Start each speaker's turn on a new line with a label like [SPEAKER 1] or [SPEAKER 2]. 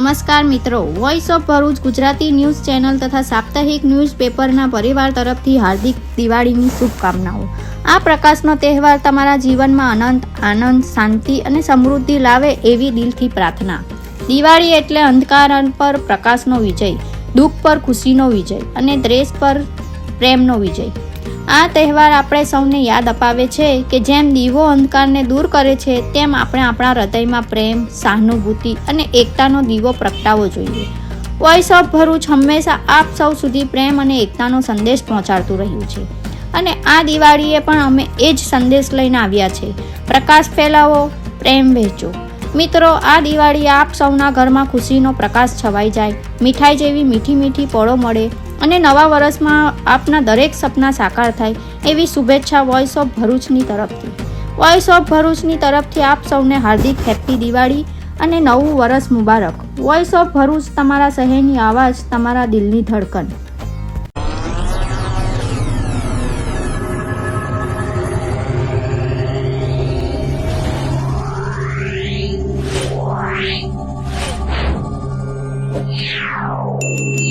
[SPEAKER 1] નમસ્કાર મિત્રો. Voice of Bharuch Gujarati news channel તથા સાપ્તાહિક ન્યૂઝ પેપરના પરિવાર તરફથી હાર્દિક દિવાળીની શુભકામનાઓ. આ પ્રકાશનો તહેવાર તમારા જીવનમાં અનંત, આનંદ, શાંતિ અને સમૃદ્ધિ લાવે એવી દિલથી પ્રાર્થના. દિવાળી એટલે અંધકાર પર પ્રકાશનો વિજય, દુઃખ પર ખુશીનો વિજય અને દ્રેશ પર પ્રેમનો વિજય. આ તહેવાર આપણે સૌને યાદ અપાવે છે કે જેમ દીવો અંધકારને દૂર કરે છે, તેમ આપણે આપણા હૃદયમાં પ્રેમ, સહાનુભૂતિ અને એકતાનો દીવો પ્રગટાવવો જોઈએ. વોઇસ ઓફ ભરૂચ હંમેશા આપ સૌ સુધી પ્રેમ અને એકતાનો સંદેશ પહોંચાડતું રહ્યું છે. અને આ દિવાળીએ પણ અમે એ જ સંદેશ લઈને આવ્યા છે. પ્રકાશ ફેલાવો, પ્રેમ વહેંચો. મિત્રો, આ દિવાળી આપ સૌના ઘરમાં ખુશીનો પ્રકાશ છવાઈ જાય. મીઠાઈ જેવી મીઠી મીઠી પળો મળે અને નવા વર્ષમાં આપના દરેક સપના સાકાર થાય એવી શુભેચ્છા વોઇસ ઓફ ભરૂચની તરફથી. વોઇસ ઓફ ભરૂચની તરફથી આપ સૌને હાર્દિક હેપી દિવાળી અને નવું વર્ષ મુબારક. વોઇસ ઓફ ભરૂચ તમારા શહેરની આવાજ, તમારા દિલની ધડકન. 喵。